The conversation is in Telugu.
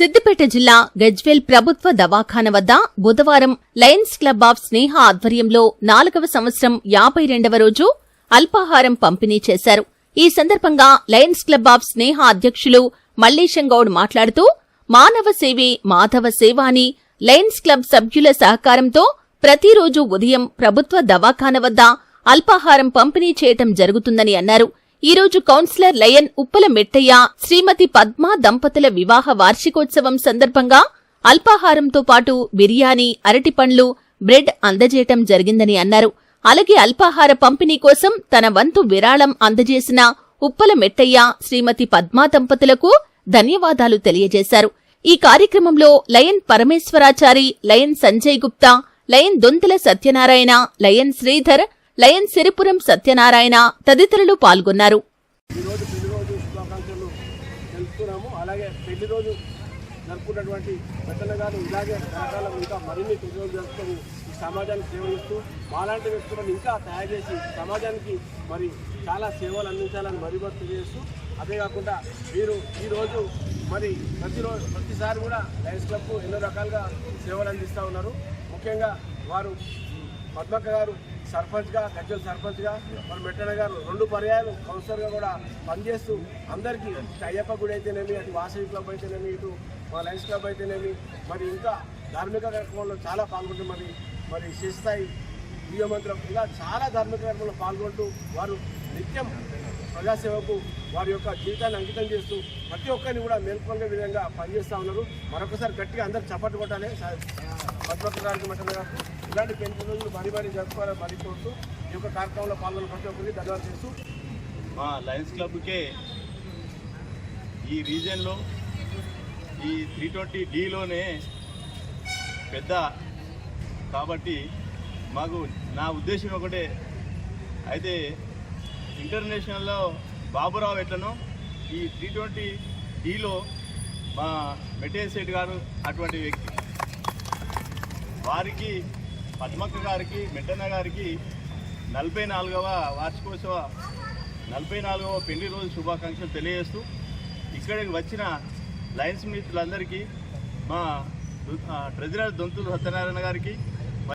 సిద్దిపేట జిల్లా గజ్వేల్ ప్రభుత్వ దవాఖాన వద్ద బుధవారం లయన్స్ క్లబ్ ఆఫ్ స్నేహ ఆధ్వర్యంలో నాలుగవ సంవత్సరం యాభై రెండవ రోజు అల్పాహారం పంపిణీ చేశారు. ఈ సందర్భంగా లయన్స్ క్లబ్ ఆఫ్ స్నేహ అధ్యక్షులు మల్లేశంగౌడ్ మాట్లాడుతూ మానవ సేవే మాధవ సేవ అని లయన్స్ క్లబ్ సభ్యుల సహకారంతో ప్రతిరోజు ఉదయం ప్రభుత్వ దవాఖాన వద్ద అల్పాహారం పంపిణీ చేయటం జరుగుతుందని అన్నారు. ఈ రోజు కౌన్సిలర్ లయన్ ఉప్పల మెట్టయ్య శ్రీమతి పద్మ దంపతుల వివాహ వార్షికోత్సవం సందర్భంగా అల్పాహారంతో పాటు బిర్యానీ అరటిపండ్లు బ్రెడ్ అందజేయటం జరిగిందని అన్నారు. అలాగే అల్పాహార పంపిణీ కోసం తన వంతు విరాళం అందజేసిన ఉప్పల మెట్టయ్య శ్రీమతి పద్మా దంపతులకు ధన్యవాదాలు తెలియజేశారు. ఈ కార్యక్రమంలో lion Parameshwarachari lion Sanjay Gupta lion Dontala Satyanarayana lion Sridhar lion Siripuram Satyanarayana తదితరులు పాల్గొన్నారు. ఈరోజు పెళ్ళి రోజు శుభాకాంక్షలు తెలుపుతున్నాము. అలాగే పెళ్ళి రోజు జరుపుకున్నటువంటి పెద్దల గారు ఇలాగే రకరకాల ఇంకా మరిన్ని పెళ్ళి రోజు జరుపుకొని ఈ సమాజానికి సేవ ఇస్తూ మాలాంటి వ్యక్తులను ఇంకా తయారు చేసి సమాజానికి మరి చాలా సేవలు అందించాలని మరి చేస్తూ అదే కాకుండా వీరు ఈరోజు మరి ప్రతిరోజు ప్రతిసారి కూడా లయన్స్ క్లబ్కు ఎన్నో రకాలుగా సేవలు అందిస్తూ ఉన్నారు. ముఖ్యంగా వారు పద్మక్క గారు సర్పంచ్గా గజ్జల సర్పంచ్గా మరి మెట్టన గారు రెండు పర్యాయాలు కౌన్సిలర్గా కూడా పనిచేస్తూ అందరికీ అయ్యప్ప గుడి అయితేనేమి అటు వాసవి క్లబ్ అయితేనేమి ఇటు మా లయన్స్ క్లబ్ అయితేనేమి మరి ఇంకా ధార్మిక కార్యక్రమాల్లో చాలా పాల్గొంటూ మరి మరి శిస్థాయి మంత్రం ఇలా చాలా ధార్మిక కార్యక్రమంలో పాల్గొంటూ వారు నిత్యం ప్రజాసేవకు వారి యొక్క జీవితాన్ని అంకితం చేస్తూ ప్రతి ఒక్కరిని కూడా మేల్కొనే విధంగా పనిచేస్తూ ఉన్నారు. మరొకసారి గట్టిగా అందరు చప్పట్లు కొట్టాలి. పద్మక్క గారికి మటన్ గారు ఇలాంటి పెళ్ళి రోజులు మరీ మరీ జరుపుకోవాలని మరీ కోరుతూ ఈ యొక్క కార్యక్రమంలో పాల్గొన్న ప్రతి ఒక్కరికి ధన్యవాదాలు చేస్తూ మా లయన్స్ క్లబ్కే ఈ రీజన్లో ఈ త్రీ ట్వంటీ డీలోనే పెద్ద కాబట్టి మాకు నా ఉద్దేశం ఒకటే. అయితే ఇంటర్నేషనల్లో బాబురావు ఎట్లనో ఈ త్రీ ట్వంటీ డీలో మా మెటేల్ సెట్ గారు అటువంటి వ్యక్తి. వారికి పద్మక్క గారికి మెడ్డన్న గారికి నలభై నాలుగవ వార్షికోత్సవ నలభై నాలుగవ పెళ్ళి రోజు శుభాకాంక్షలు తెలియజేస్తూ ఇక్కడికి వచ్చిన లయన్స్ మిత్రులందరికీ మా ట్రెజరర్ దొంతులు సత్యనారాయణ గారికి